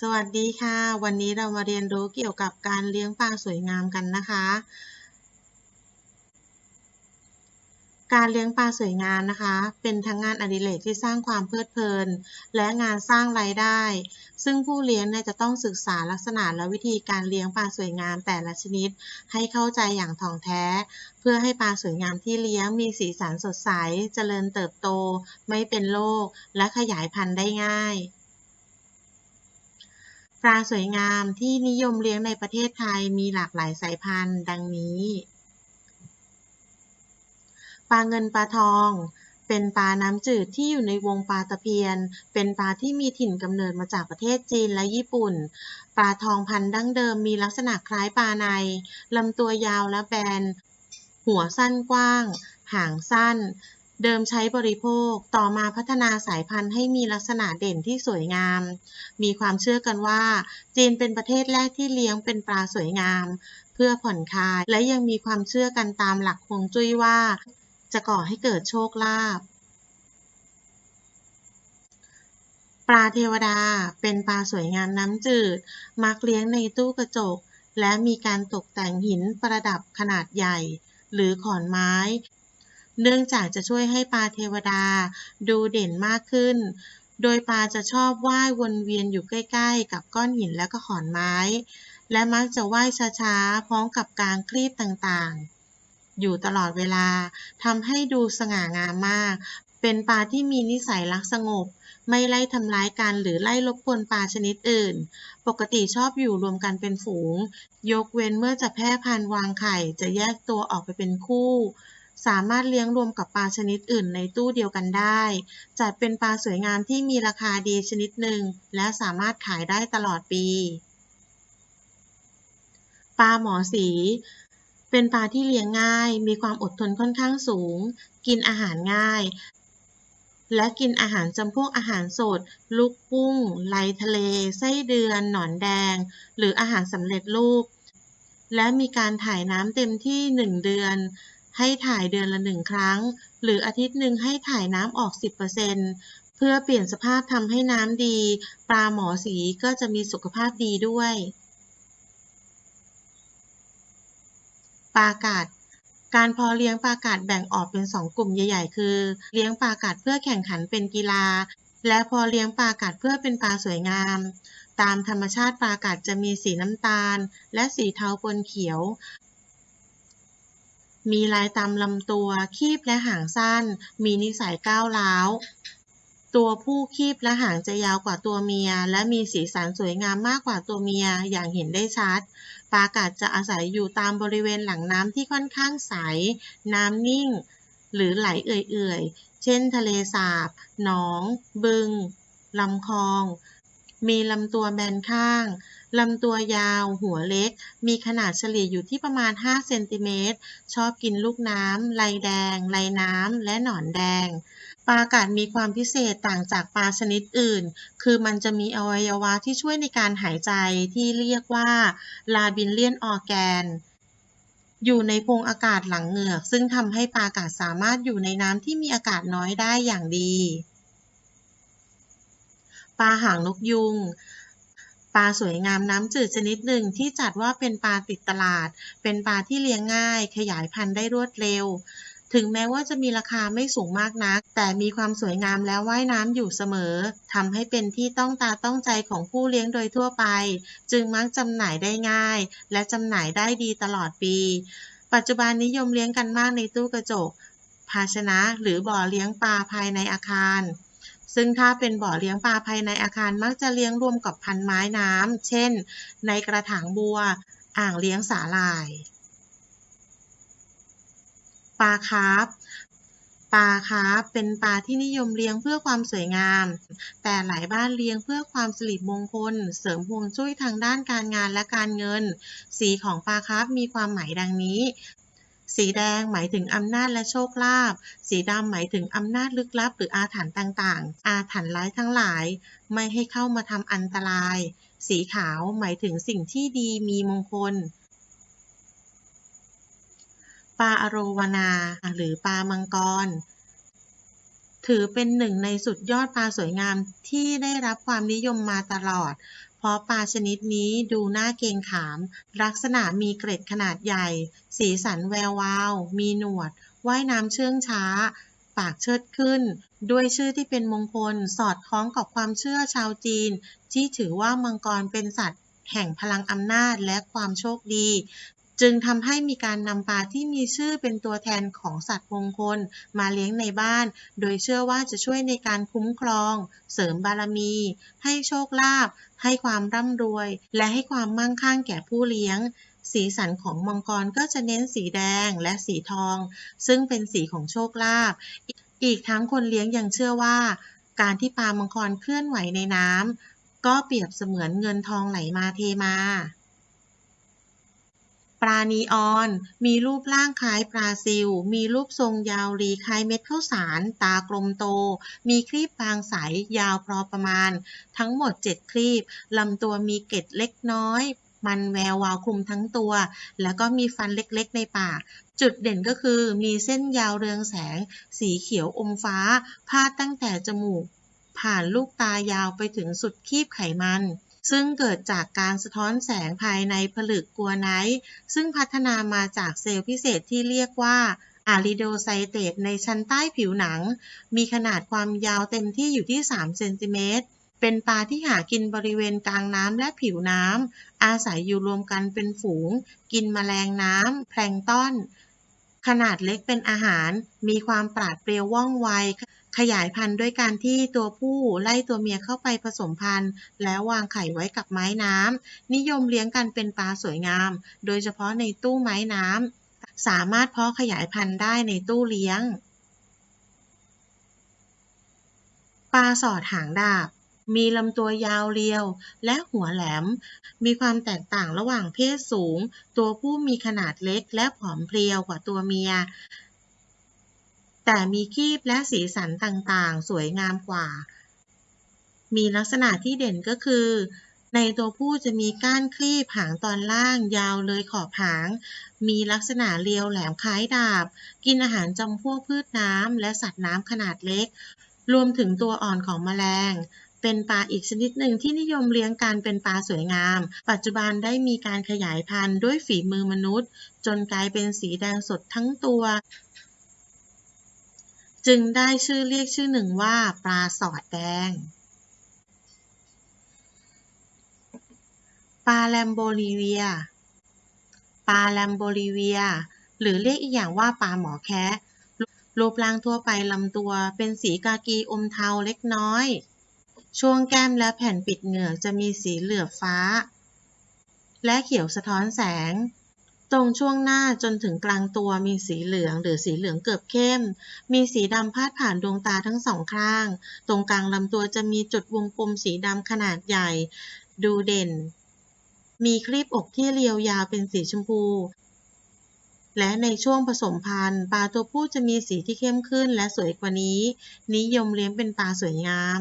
สวัสดีค่ะ วันนี้เรามาเรียนรู้เกี่ยวกับการเลี้ยงปลาสวยงามกันนะคะ การเลี้ยงปลาสวยงามนะคะ เป็นทั้งงานอดิเรกที่สร้างความเพลิดเพลิน และงานสร้างรายได้ ซึ่งผู้เลี้ยงเนี่ยจะต้องศึกษาลักษณะและวิธีการเลี้ยงปลาสวยงามแต่ละชนิด ให้เข้าใจอย่างถ่องแท้ เพื่อให้ปลาสวยงามที่เลี้ยงมีสีสันสดใส เจริญเติบโต ไม่เป็นโรคและขยายพันธุ์ได้ง่าย ปลาสวยงามที่นิยมเลี้ยงในประเทศไทยมีหลากหลายสายพันธุ์ ดังนี้ ปลาเงินปลาทอง เป็นปลาน้ำจืดที่อยู่ในวงปลาตะเพียน เป็นปลาที่มีถิ่นกำเนิดมาจากประเทศจีนและญี่ปุ่น ปลาทองพันธุ์ดั้งเดิมมีลักษณะคล้ายปลาในลำตัวยาวและแบน หัวสั้นกว้าง หางสั้น เดิมใช้บริโภค ต่อมาพัฒนาสายพันธุ์ให้มีลักษณะเด่นที่สวยงาม มีความเชื่อกันว่า จีนเป็นประเทศแรกที่เลี้ยงเป็นปลาสวยงาม เพื่อผ่อนคลาย และยังมีความเชื่อกันตามหลักฮวงจุ้ยว่า จะก่อให้เกิดโชคลาภปลาเทวดาเป็นปลาสวยงามน้ำจืด มักเลี้ยงในตู้กระจก และมีการตกแต่งหินประดับขนาดใหญ่ หรือขอนไม้ เนื่องจากจะช่วยให้ปลาเทวดาดูเด่นมากขึ้น โดยปลาจะชอบว่ายวนเวียนอยู่ใกล้ ๆ กับก้อนหินและก็ขอนไม้ และมักจะว่ายช้าๆ พร้อมกับกางคลีบต่างๆ อยู่ตลอดเวลาทำให้ดูสง่างามมาก เป็นปลาที่มีนิสัยรักสงบ ไม่ไล่ทำร้ายกันหรือไล่รบกวนปลาชนิดอื่น ปกติชอบอยู่รวมกันเป็นฝูง ยกเว้นเมื่อจะแพร่พันธุ์วางไข่จะแยกตัวออกไปเป็นคู่ สามารถเลี้ยงรวมกับปลาชนิดอื่นในตู้เดียวกันได้ จัดเป็นปลาสวยงามที่มีราคาดีชนิดหนึ่ง และสามารถขายได้ตลอดปี ปลาหมอสี เป็นปลาที่เลี้ยงง่าย มีความอดทนค่อนข้างสูง กินอาหารง่าย และกินอาหารจำพวกอาหารสด ลูกกุ้งไลทะเล ไส้เดือน หนอนแดง หรืออาหารสำเร็จรูปและมีการถ่ายน้ำเต็มที่ 1 เดือน ให้ถ่ายเดือนละหนึ่งครั้ง หรืออาทิตย์หนึ่งให้ถ่ายน้ำออก 10%เพื่อเปลี่ยนสภาพทำให้น้ำดี ปลาหมอสีก็จะมีสุขภาพดีด้วย ปลากัดการพาะเลี้ยงปลากัดแบ่งออกเป็น 2 กลุ่มใหญ่ๆ คือ เลี้ยงปลากัดเพื่อแข่งขันเป็นกีฬา และพาะเลี้ยงปลากัดเพื่อเป็นปลาสวยงาม ตามธรรมชาติปลากัดจะมีสีน้ำตาล และสีเทาปนเขียว มีลายตามลำตัว คีบและหางสั้น มีนิสัยก้าวร้าว ตัวผู้คีบและหางจะยาวกว่าตัวเมีย และมีสีสันสวยงามมากกว่าตัวเมียอย่างเห็นได้ชัด ปลากัดจะอาศัยอยู่ตามบริเวณหลังน้ำที่ค่อนข้างใส น้ำนิ่ง หรือไหลเอื่อยๆ เช่น ทะเลสาบ หนอง บึง ลำคลอง มีลำตัวแบนข้าง ลำตัวยาว หัวเล็ก มีขนาดเฉลี่ยอยู่ที่ประมาณ 5 เซนติเมตร ชอบกินลูกน้ำไรแดงไรน้ำ และหนอนแดง ปลากัดมีความพิเศษต่างจากปลาชนิดอื่น คือมันจะมีอวัยวะที่ช่วยในการหายใจที่เรียกว่าลาบิลเลียนออแกนอยู่ในโพรงอากาศหลังเหงือก ซึ่งทำให้ปลากัดสามารถอยู่ในน้ำที่มีอากาศน้อยได้อย่างดี ปลาหางนกยุง ปลาสวยงามน้ำจืดชนิดหนึ่งที่จัดว่าเป็นปลาติดตลาด เป็นปลาที่เลี้ยงง่าย ขยายพันธุ์ได้รวดเร็ว ถึงแม้ว่าจะมีราคาไม่สูงมากนัก แต่มีความสวยงามและว่ายน้ำอยู่เสมอทำให้เป็นที่ต้องตาต้องใจของผู้เลี้ยงโดยทั่วไป จึงมักจำหน่ายได้ง่าย และจำหน่ายได้ดีตลอดปี ปัจจุบันนิยมเลี้ยงกันมากในตู้กระจก ภาชนะหรือบ่อเลี้ยงปลาภายในอาคาร ซึ่งถ้าเป็นบ่อเลี้ยงปลาภายในอาคารมักจะเลี้ยงรวมกับพันไม้น้ำ เช่น ในกระถางบัว อ่างเลี้ยงสาหร่าย ปลาคาร์ฟปลาคาร์ฟเป็นปลาที่นิยมเลี้ยงเพื่อความสวยงาม แต่หลายบ้านเลี้ยงเพื่อความสิริมงคล เสริมฮวงจุ้ยทางด้านการงานและการเงิน สีของปลาคาร์ฟมีความหมายดังนี้ สีแดงหมายถึงอำนาจและโชคลาภ สีดำหมายถึงอำนาจลึกลับหรืออาถรรพ์ต่างๆ อาถรรพ์ร้ายทั้งหลาย ไม่ให้เข้ามาทำอันตราย สีขาวหมายถึงสิ่งที่ดีมีมงคล ปลาอโรวนา หรือปลามังกร ถือเป็นหนึ่งในสุดยอดปลาสวยงามที่ได้รับความนิยมมาตลอด เพราะปลาชนิดนี้ดูน่าเกรงขาม ลักษณะมีเกร็ดขนาดใหญ่ สีสันแวววาว มีหนวด ว่ายน้ำเชื่องช้า ปากเชิดขึ้น ด้วยชื่อที่เป็นมงคล สอดคล้องกับความเชื่อชาวจีน ที่ถือว่ามังกรเป็นสัตว์แห่งพลังอำนาจและความโชคดี จึงทำให้มีการนำปลาที่มีชื่อเป็นตัวแทนของสัตว์มงคลมาเลี้ยงในบ้าน โดยเชื่อว่าจะช่วยในการคุ้มครอง เสริมบารมี ให้โชคลาภให้ความร่ำรวย และให้ความมั่งคั่งแก่ผู้เลี้ยง สีสันของมังกรก็จะเน้นสีแดงและสีทอง ซึ่งเป็นสีของโชคลาภอีกทั้งคนเลี้ยงยังเชื่อว่า การที่ปลามังกรเคลื่อนไหวในน้ำก็เปรียบเสมือนเงินทองไหลมาเทมา ปลานีออน มีรูปร่างคล้ายปลาซิล มีรูปทรงยาวรีคล้ายเม็ดข้าวสาร ตากลมโต มีครีบบางใสยาวพอประมาณ ทั้งหมด 7 ครีบ ลำตัวมีเกล็ดเล็กน้อย มันแวววาวคลุมทั้งตัว แล้วก็มีฟันเล็กๆในปาก จุดเด่นก็คือมีเส้นยาวเรืองแสง สีเขียวอมฟ้า พาดตั้งแต่จมูก ผ่านลูกตายาวไปถึงสุดคีบไขมัน ซึ่งเกิดจากการสะท้อนแสงภายในผลึกกัวไนท์ซึ่งพัฒนามาจากเซลล์พิเศษที่เรียกว่าอะริโดไซเตตในชั้นใต้ผิวหนัง มีขนาดความยาวเต็มที่อยู่ที่ 3 เซนติเมตรเป็นปลาที่หากินบริเวณกลางน้ำและผิวน้ำ อาศัยอยู่รวมกันเป็นฝูง กินแมลงน้ำ แพลงต้อน ขนาดเล็กเป็นอาหาร มีความปราดเปรียวว่องไว ขยายพันธุ์ด้วยการที่ตัวผู้ไล่ตัวเมียเข้าไปผสมพันธุ์ แล้ววางไข่ไว้กับไม้น้ำนิยมเลี้ยงกันเป็นปลาสวยงาม โดยเฉพาะในตู้ไม้น้ำสามารถเพาะขยายพันธุ์ได้ในตู้เลี้ยง ปลาสอดหางดาบมีลำตัวยาวเรียวและหัวแหลม มีความแตกต่างระหว่างเพศสูง ตัวผู้มีขนาดเล็กและผอมเพรียวกว่าตัวเมีย แต่มีครีบและสีสันต่างๆ สวยงามกว่า มีลักษณะที่เด่นก็คือ ในตัวผู้จะมีก้านครีบหางตอนล่างยาวเลยขอบหาง มีลักษณะเรียวแหลมคล้ายดาบ กินอาหารจำพวกพืชน้ำและสัตว์น้ำขนาดเล็ก รวมถึงตัวอ่อนของแมลงเป็นปลาอีกชนิดหนึ่งที่นิยมเลี้ยงกันเป็นปลาสวยงาม ปัจจุบันได้มีการขยายพันธุ์ด้วยฝีมือมนุษย์ จนกลายเป็นสีแดงสดทั้งตัว จึงได้ชื่อเรียกชื่อหนึ่งว่าปลาสอดแดง ปลาแลมโบลิเวีย ปลาแลมโบลิเวีย หรือเรียกอีกอย่างว่าปลาหมอแคะรูปร่างทั่วไปลำตัวเป็นสีกากีอมเทาเล็กน้อย ช่วงแก้มและแผ่นปิดเหงือกจะมีสีเหลือบฟ้า และเขียวสะท้อนแสง ตรงช่วงหน้าจนถึงกลางตัวมีสีเหลืองหรือสีเหลืองเกือบเข้ม มีสีดำพาดผ่านดวงตาทั้งสองข้าง ตรงกลางลำตัวจะมีจุดวงกลมสีดำขนาดใหญ่ ดูเด่น มีครีบอกที่เรียวยาวเป็นสีชมพู และในช่วงผสมพันธุ์ปลาตัวผู้จะมีสีที่เข้มขึ้นและสวยกว่านี้ นิยมเลี้ยงเป็นปลาสวยงาม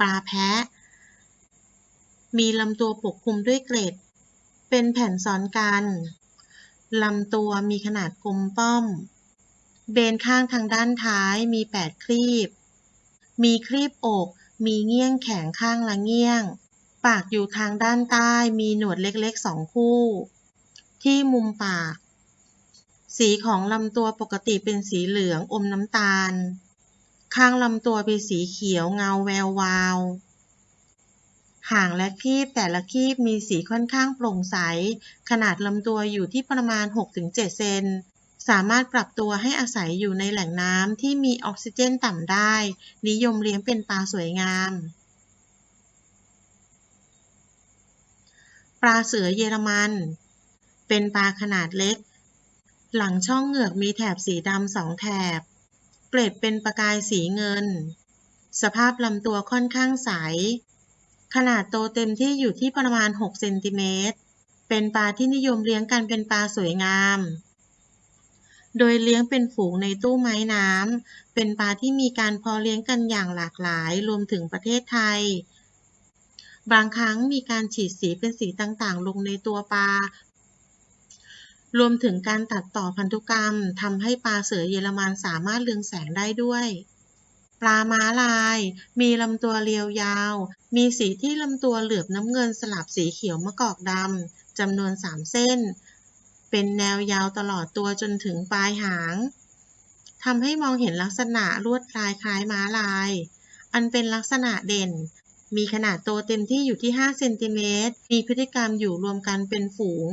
ปลาแพะ มีลำตัวปกคลุมด้วยเกล็ด เป็นแผ่นซ้อนกัน ลำตัวมีขนาดกลมป้อม เบนข้างทางด้านท้ายมี 8ครีบ มีครีบอก มีเงี้ยงแข็งข้างละเงี้ยง ปากอยู่ทางด้านใต้ มีหนวดเล็กๆสองคู่ ที่มุมปาก สีของลำตัวปกติเป็นสีเหลืองอมน้ำตาล ข้างลำตัวเป็นสีเขียวเงาแวววาว หางและครีบแต่ละครีบมีสีค่อนข้างโปร่งใส ขนาดลำตัวอยู่ที่ประมาณ 6-7 เซน สามารถปรับตัวให้อาศัยอยู่ในแหล่งน้ำที่มีออกซิเจนต่ำได้ นิยมเลี้ยงเป็นปลาสวยงาม ปลาเสือเยอรมัน เป็นปลาขนาดเล็ก หลังช่องเหงือกมีแถบสีดำสองแถบ เกล็ดเป็นประกายสีเงิน สภาพลำตัวค่อนข้างใส ขนาดโตเต็มที่อยู่ที่ประมาณ 6 เซนติเมตร เป็นปลาที่นิยมเลี้ยงกันเป็นปลาสวยงาม โดยเลี้ยงเป็นฝูงในตู้ไม้น้ำ เป็นปลาที่มีการพาะเลี้ยงกันอย่างหลากหลาย รวมถึงประเทศไทย บางครั้งมีการฉีดสีเป็นสีต่างๆ ลงในตัวปลารวมถึงการตัดต่อพันธุกรรมทำให้ปลาเสือเยอรมันสามารถเรืองแสงได้ด้วย ปลาม้าลาย มีลำตัวเรียวยาว มีสีที่ลำตัวเหลือบน้ำเงินสลับสีเขียวมะกอกดำจำนวน3เส้น เป็นแนวยาวตลอดตัวจนถึงปลายหางทำให้มองเห็นลักษณะลวดลายคล้ายม้าลาย อันเป็นลักษณะเด่น มีขนาดโตเต็มที่อยู่ที่5เซนติเมตรมีพฤติกรรมอยู่รวมกันเป็นฝูง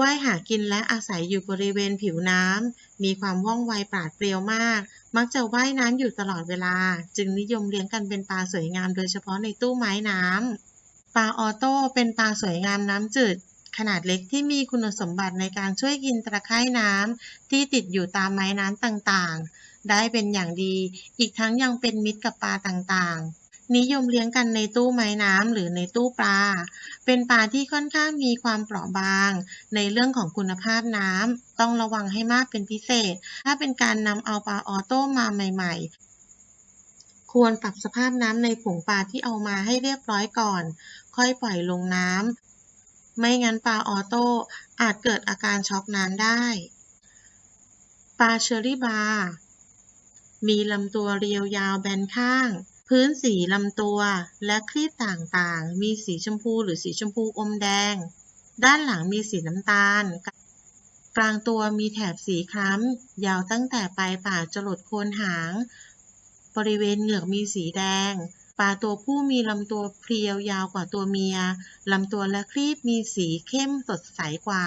ว่ายหากินและอาศัยอยู่บริเวณผิวน้ำ มีความว่องไวปราดเปรียวมาก มักจะว่ายน้ำอยู่ตลอดเวลา จึงนิยมเลี้ยงกันเป็นปลาสวยงามโดยเฉพาะในตู้ไม้น้ำ ปลาออโต้เป็นปลาสวยงามน้ำจืด ขนาดเล็กที่มีคุณสมบัติในการช่วยกินตะไคร่น้ำที่ติดอยู่ตามไม้น้ำต่างๆ ได้เป็นอย่างดี อีกทั้งยังเป็นมิตรกับปลาต่างๆ นิยมเลี้ยงกันในตู้ไม้น้ำหรือในตู้ปลา เป็นปลาที่ค่อนข้างมีความเปราะบาง ในเรื่องของคุณภาพน้ำต้องระวังให้มากเป็นพิเศษ ถ้าเป็นการนำเอาปลาออโต้มาใหม่ ๆควรปรับสภาพน้ำในผงปลาที่เอามาให้เรียบร้อยก่อน ค่อยปล่อยลงน้ำ ไม่งั้นปลาออโต้อาจเกิดอาการช็อกน้ำได้ ปลาเชอรี่บาร์มีลำตัวเรียวยาวแบนข้าง พื้นสีลำตัวและครีบต่างๆ มีสีชมพูหรือสีชมพูอมแดง ด้านหลังมีสีน้ำตาล กลางตัวมีแถบสีคล้ำ ยาวตั้งแต่ปลายปากจรดโคนหาง บริเวณเหงือกมีสีแดง ปลาตัวผู้มีลำตัวเพรียวยาวกว่าตัวเมีย ลำตัวและครีบมีสีเข้มสดใสกว่า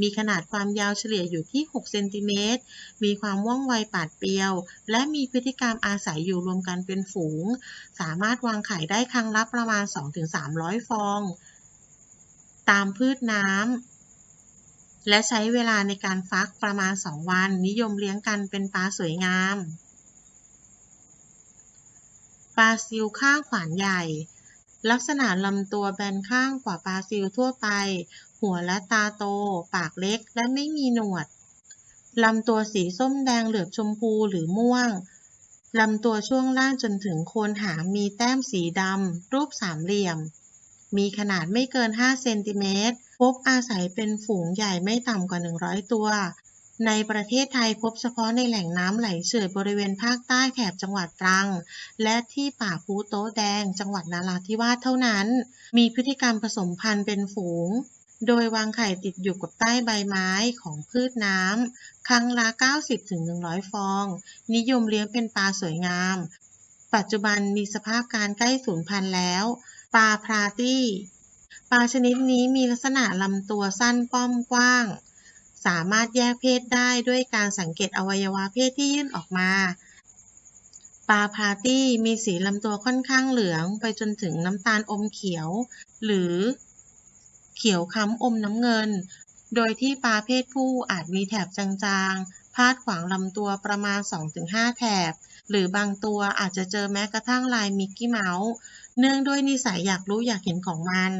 มีขนาดความยาวเฉลี่ยอยู่ที่ 6 เซนติเมตร มีความว่องไวปาดเปรียว และมีพฤติกรรมอาศัยอยู่รวมกันเป็นฝูง สามารถวางไข่ได้ครั้งละประมาณ 2-300 ฟอง ตามพืชน้ำ และใช้เวลาในการฟักประมาณ 2 วัน นิยมเลี้ยงกันเป็นปลาสวยงาม ปลาซิลข้างขวานใหญ่ลักษณะลำตัวแบนข้างกว่าปลาซิลทั่วไป หัวและตาโต ปากเล็กและไม่มีหนวด ลำตัวสีส้มแดงเหลือบชมพูหรือม่วง ลำตัวช่วงล่างจนถึงโคนหางมีแต้มสีดำ รูปสามเหลี่ยม มีขนาดไม่เกิน 5 เซนติเมตร พบอาศัยเป็นฝูงใหญ่ไม่ต่ำกว่า 100 ตัวในประเทศไทยพบเฉพาะในแหล่งน้ำไหลเฉื่อยบริเวณภาคใต้แถบจังหวัดตรัง และที่ป่าภูโต๊ะแดง จังหวัดนาราธิวาสเท่านั้น มีพฤติกรรมผสมพันธุ์เป็นฝูง โดยวางไข่ติดอยู่กับใต้ใบไม้ของพืชน้ำ ครั้งละ 90-100 ฟอง นิยมเลี้ยงเป็นปลาสวยงาม ปัจจุบันมีสภาพการใกล้สูญพันธุ์แล้ว ปลาพราตี้ ปลาชนิดนี้มีลักษณะลำตัวสั้นป้อมกว้าง สามารถแยกเพศได้ด้วยการสังเกตอวัยวะเพศที่ยื่นออกมา ปลาพาตี้มีสีลำตัวค่อนข้างเหลืองไปจนถึงน้ำตาลอมเขียว หรือ เขียวค้ำอมน้ำเงิน โดยที่ปลาเพศผู้อาจมีแถบจางๆ พาดขวางลำตัวประมาณ 2-5 แถบ หรือบางตัวอาจจะเจอแม้กระทั่งลายมิกกี้เมาส์ เนื่องด้วยนิสัยอยากรู้อยากเห็นของมัน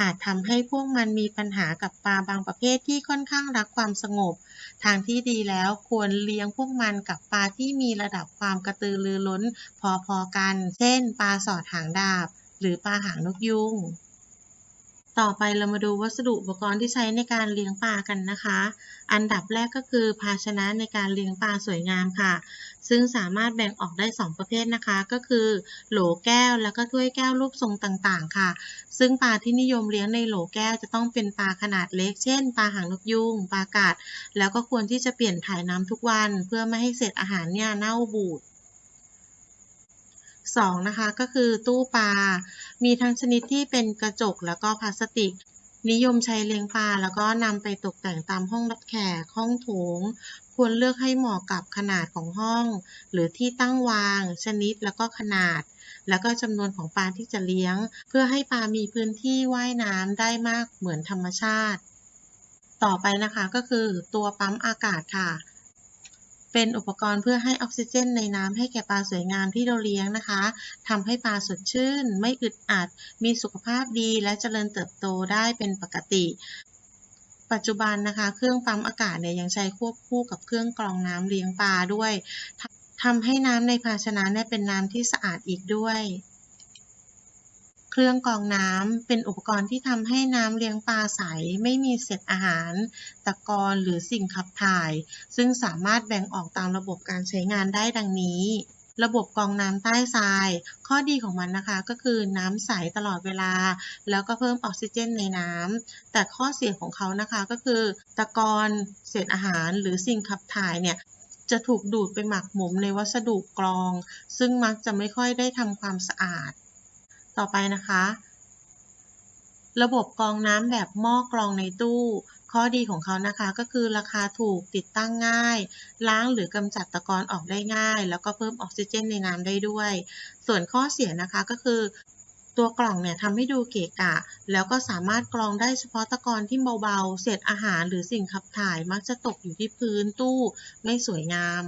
อาจทำให้พวกมันมีปัญหากับปลาบางประเภทที่ค่อนข้างรักความสงบ ทางที่ดีแล้วควรเลี้ยงพวกมันกับปลาที่มีระดับความกระตือรือร้น พอๆกัน เช่น ปลาสอดหางดาบ หรือปลาหางนกยุง ต่อไปเรามาดูวัสดุอุปกรณ์ที่ใช้ในการเลี้ยงปลากันนะคะ อันดับแรกก็คือภาชนะในการเลี้ยงปลาสวยงามค่ะ ซึ่งสามารถแบ่งออกได้ 2 ประเภทนะคะ ก็คือ โหลแก้วแล้วก็ถ้วยแก้วรูปทรงต่างๆ ค่ะ ซึ่งปลาที่นิยมเลี้ยงในโหลแก้วจะต้องเป็นปลาขนาดเล็ก เช่น ปลาหางนกยุง ปลากาดแล้วก็ควรที่จะเปลี่ยนถ่ายน้ำทุกวัน เพื่อไม่ให้เศษอาหารเนี่ยเน่าบูด 2. นะคะ ก็คือตู้ปลา มีทั้งชนิดที่เป็นกระจกแล้วก็พลาสติก นิยมใช้เลี้ยงปลา แล้วก็นำไปตกแต่งตามห้องรับแขกห้องโถง ควรเลือกให้เหมาะกับขนาดของห้อง หรือที่ตั้งวาง ชนิดแล้วก็ขนาด แล้วก็จำนวนของปลาที่จะเลี้ยง เพื่อให้ปลามีพื้นที่ว่ายน้ำได้มากเหมือนธรรมชาติ ต่อไปนะคะก็คือตัวปั๊มอากาศค่ะ เป็นอุปกรณ์เพื่อให้ออกซิเจนในน้ำให้แก่ปลาสวยงามที่เราเลี้ยงนะคะทำให้ปลาสดชื่น ไม่อึดอัด มีสุขภาพดีและเจริญเติบโตได้เป็นปกติปัจจุบันนะคะเครื่องปั๊มอากาศเนี่ยยังใช้ควบคู่กับเครื่องกรองน้ำเลี้ยงปลาด้วยททำให้น้ำในภาชนะเนี่ยเป็นน้ำที่สะอาดอีกด้วย เครื่องกรองน้ำเป็นอุปกรณ์ที่ทำให้น้ำเลี้ยงปลาใส ไม่มีเศษอาหาร ตะกอนหรือสิ่งขับถ่าย ซึ่งสามารถแบ่งออกตามระบบการใช้งานได้ดังนี้ ระบบกรองน้ำใต้ทราย ข้อดีของมันนะคะก็คือน้ำใสตลอดเวลา แล้วก็เพิ่มออกซิเจนในน้ำแต่ข้อเสียของเขานะคะก็คือ ตะกอนเศษอาหารหรือสิ่งขับถ่ายเนี่ยจะถูกดูดไปหมักหมมในวัสดุกรอง ซึ่งมักจะไม่ค่อยได้ทำความสะอาด ต่อไปนะคะ ระบบกรองน้ำแบบหม้อกรองในตู้ ข้อดีของเขานะคะก็คือราคาถูกติดตั้งง่าย ล้างหรือกำจัดตะกอนออกได้ง่าย แล้วก็เพิ่มออกซิเจนในน้ำได้ด้วย ส่วนข้อเสียนะคะก็คือตัวกล่องเนี่ยทำให้ดูเกะกะ แล้วก็สามารถกรองได้เฉพาะตะกอนที่เบาๆ เศษอาหารหรือสิ่งขับถ่ายมักจะตกอยู่ที่พื้นตู้ไม่สวยงาม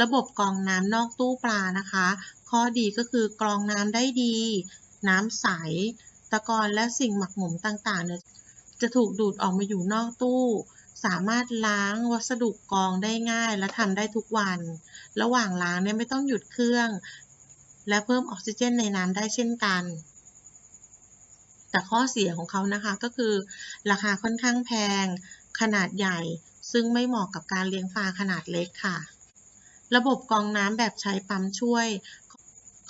ระบบกรองน้ำนอกตู้ปลานะคะ ข้อดีก็คือกรองน้ำได้ดี น้ำใส ตะกอนและสิ่งหมักหมมต่างๆเนี่ยจะถูกดูดออกมาอยู่นอกตู้ สามารถล้างวัสดุกรองได้ง่ายและทำได้ทุกวัน ระหว่างล้างเนี่ยไม่ต้องหยุดเครื่อง และเพิ่มออกซิเจนในน้ำได้เช่นกัน แต่ข้อเสียของเขานะคะก็คือ ราคาค่อนข้างแพง ขนาดใหญ่ ซึ่งไม่เหมาะกับการเลี้ยงปลาขนาดเล็กค่ะระบบกรองน้ำแบบใช้ปั๊มช่วย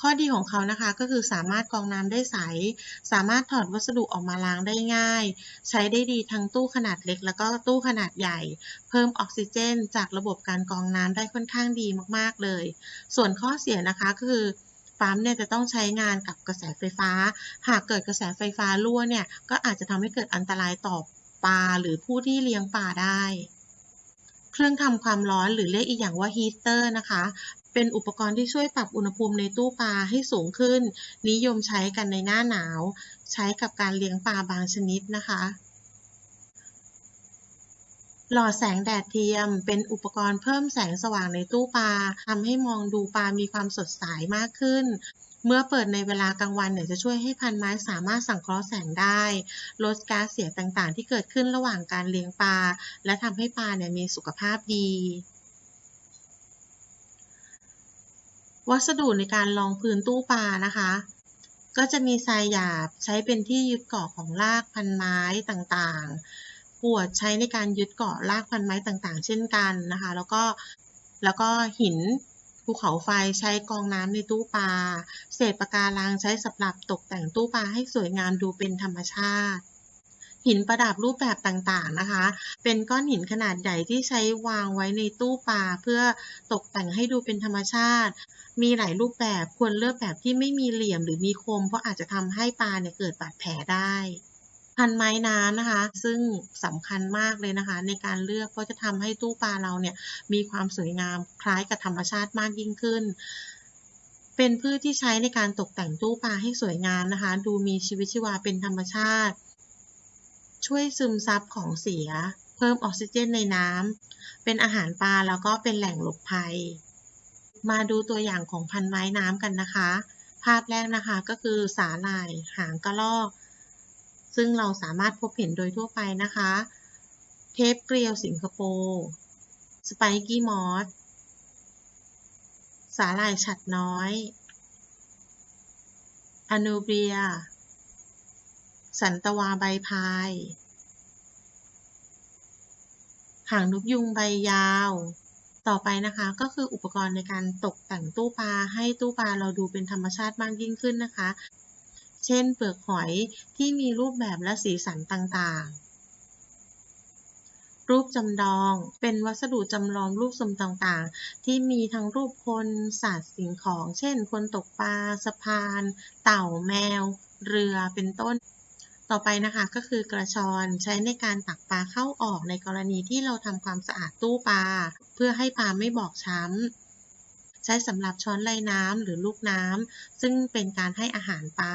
ข้อดีของเขานะคะก็คือสามารถกรองน้ำได้ใส สามารถถอดวัสดุออกมาล้างได้ง่าย ใช้ได้ดีทั้งตู้ขนาดเล็ก แล้วก็ตู้ขนาดใหญ่ เพิ่มออกซิเจน จากระบบการกรองน้ำได้ค่อนข้างดีมากๆเลย ส่วนข้อเสียนะคะก็คือปั๊มเนี่ยจะต้องใช้งานกับกระแสไฟฟ้า หากเกิดกระแสไฟฟ้ารั่วเนี่ยก็อาจจะทำให้เกิดอันตรายต่อปลาหรือผู้ที่เลี้ยงปลาได้ เครื่องทำความร้อนหรือเรียกอีกอย่างว่าฮีเตอร์นะคะ เป็นอุปกรณ์ที่ช่วยปรับอุณหภูมิในตู้ปลาให้สูงขึ้น นิยมใช้กันในหน้าหนาว ใช้กับการเลี้ยงปลาบางชนิดนะคะหลอดแสงแดดเทียมเป็นอุปกรณ์เพิ่มแสงสว่างในตู้ปลาทำให้มองดูปลามีความสดใสมากขึ้น เมื่อเปิดในเวลากลางวันเนี่ยจะช่วยให้พันไม้สามารถสังเคราะห์แสงได้ ลดก๊าซเสียต่างๆ ที่เกิดขึ้นระหว่างการเลี้ยงปลา และทำให้ปลาเนี่ยมีสุขภาพดี วัสดุในการรองพื้นตู้ปลานะคะ ก็จะมีทรายหยาบใช้เป็นที่ยึดเกาะของรากพันไม้ต่างๆปวดใช้ในการยึดเกาะรากพันไม้ต่างๆ เช่นกันนะคะ แล้วก็แล้วก็หินภูเขาไฟใช้กองน้ำในตู้ปลา เศษปะการังใช้สำหรับตกแต่งตู้ปลาให้สวยงามดูเป็นธรรมชาติ หินประดับรูปแบบต่างๆนะคะ เป็นก้อนหินขนาดใหญ่ที่ใช้วางไว้ในตู้ปลาเพื่อตกแต่งให้ดูเป็นธรรมชาติ มีหลายรูปแบบควรเลือกแบบที่ไม่มีเหลี่ยมหรือมีคม เพราะอาจจะทำให้ปลาเนี่ยเกิดบาดแผลได้ พันไม้น้ำนะคะ ซึ่งสำคัญมากเลยนะคะ ในการเลือกเพราะจะทำให้ตู้ปลาเราเนี่ยมีความสวยงามคล้ายกับธรรมชาติมากยิ่งขึ้น เป็นพืชที่ใช้ในการตกแต่งตู้ปลาให้สวยงามนะคะ ดูมีชีวิตชีวาเป็นธรรมชาติ ช่วยซึมซับของเสีย เพิ่มออกซิเจนในน้ำเป็นอาหารปลาแล้วก็เป็นแหล่งหลบภัย มาดูตัวอย่างของพันไม้น้ำกันนะคะ ภาพแรกนะคะก็คือสาหร่ายหางกระรอก ซึ่งเราสามารถพบเห็นโดยทั่วไปนะคะ เทปเกลียวสิงคโปร์สไปกี้มอสสาหร่ายฉัดน้อย อนูเบีย สันตวาใบพาย หางนกยุงใบยาว ต่อไปนะคะก็คืออุปกรณ์ในการตกแต่งตู้ปลาให้ตู้ปลาเราดูเป็นธรรมชาติมากยิ่งขึ้นนะคะ เช่นเปลือกหอยที่มีรูปแบบและสีสันต่างๆ รูปจำลองเป็นวัสดุจำลองรูปทรงต่างๆ ที่มีทั้งรูปคนสัตว์สิ่งของ เช่น คนตกปลาสะพาน เต่าแมว เรือเป็นต้น ต่อไปนะคะก็คือกระชอนใช้ในการตักปลาเข้าออกในกรณีที่เราทำความสะอาดตู้ปลาเพื่อให้ปลาไม่บอบช้ำ ใช้สำหรับช้อนไล่น้ำหรือลูกน้ำซึ่งเป็นการให้อาหารปลา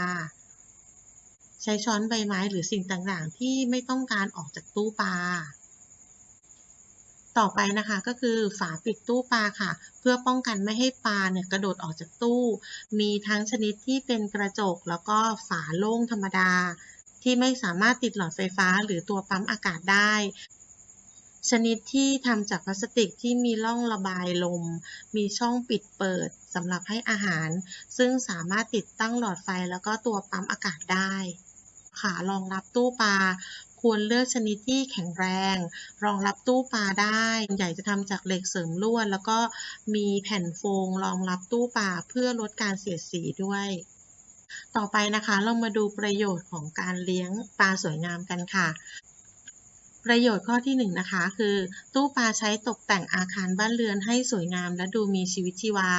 ใช้ช้อนใบไม้หรือสิ่งต่างๆ ที่ไม่ต้องการออกจากตู้ปลาต่อไปนะคะก็คือฝาปิดตู้ปลาค่ะ เพื่อป้องกันไม่ให้ปลาเนี่ยกระโดดออกจากตู้ มีทั้งชนิดที่เป็นกระจกแล้วก็ฝาโล่งธรรมดา ที่ไม่สามารถติดหลอดไฟฟ้าหรือตัวปั๊มอากาศได้ ชนิดที่ทำจากพลาสติกที่มีร่องระบายลม มีช่องปิดเปิดสำหรับให้อาหาร ซึ่งสามารถติดตั้งหลอดไฟแล้วก็ตัวปั๊มอากาศได้ขารองรับตู้ปลาควรเลือกชนิดที่แข็งแรง รองรับตู้ปลาได้ใหญ่จะทำจากเหล็กเสริมลวด แล้วก็มีแผ่นโฟมรองรับตู้ปลาเพื่อลดการเสียดสีด้วย ต่อไปนะคะเรามาดูประโยชน์ของการเลี้ยงปลาสวยงามกันค่ะ ประโยชน์ข้อที่หนึ่งนะคะคือ ตู้ปลาใช้ตกแต่งอาคารบ้านเรือนให้สวยงามและดูมีชีวิตชีวา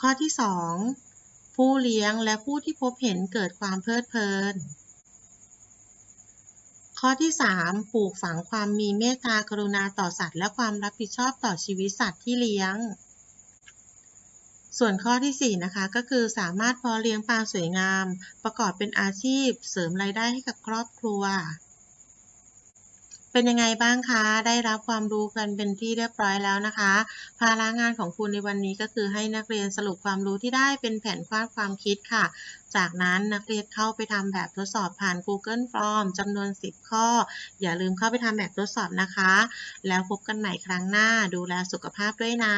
ข้อที่สองผู้เลี้ยงและผู้ที่พบเห็นเกิดความเพลิดเพลิน ข้อที่สามปลูกฝังความมีเมตตากรุณาต่อสัตว์ และความรับผิดชอบต่อชีวิตสัตว์ที่เลี้ยง ส่วนข้อที่ 4 นะคะ ก็คือสามารถพาะเลี้ยงปลาสวยงาม ประกอบเป็นอาชีพ เสริมรายได้ให้กับครอบครัว เป็นยังไงบ้างคะ ได้รับความรู้กันเป็นที่เรียบร้อยแล้วนะคะ ภาระงานของคุณในวันนี้ก็คือให้นักเรียนสรุปความรู้ที่ได้เป็นแผนวาดความคิดค่ะ จากนั้นนักเรียนเข้าไปทำแบบทดสอบผ่าน Google Form จำนวน 10 ข้อ อย่าลืมเข้าไปทำแบบทดสอบนะคะ แล้วพบกันใหม่ครั้งหน้า ดูแลสุขภาพด้วยนะ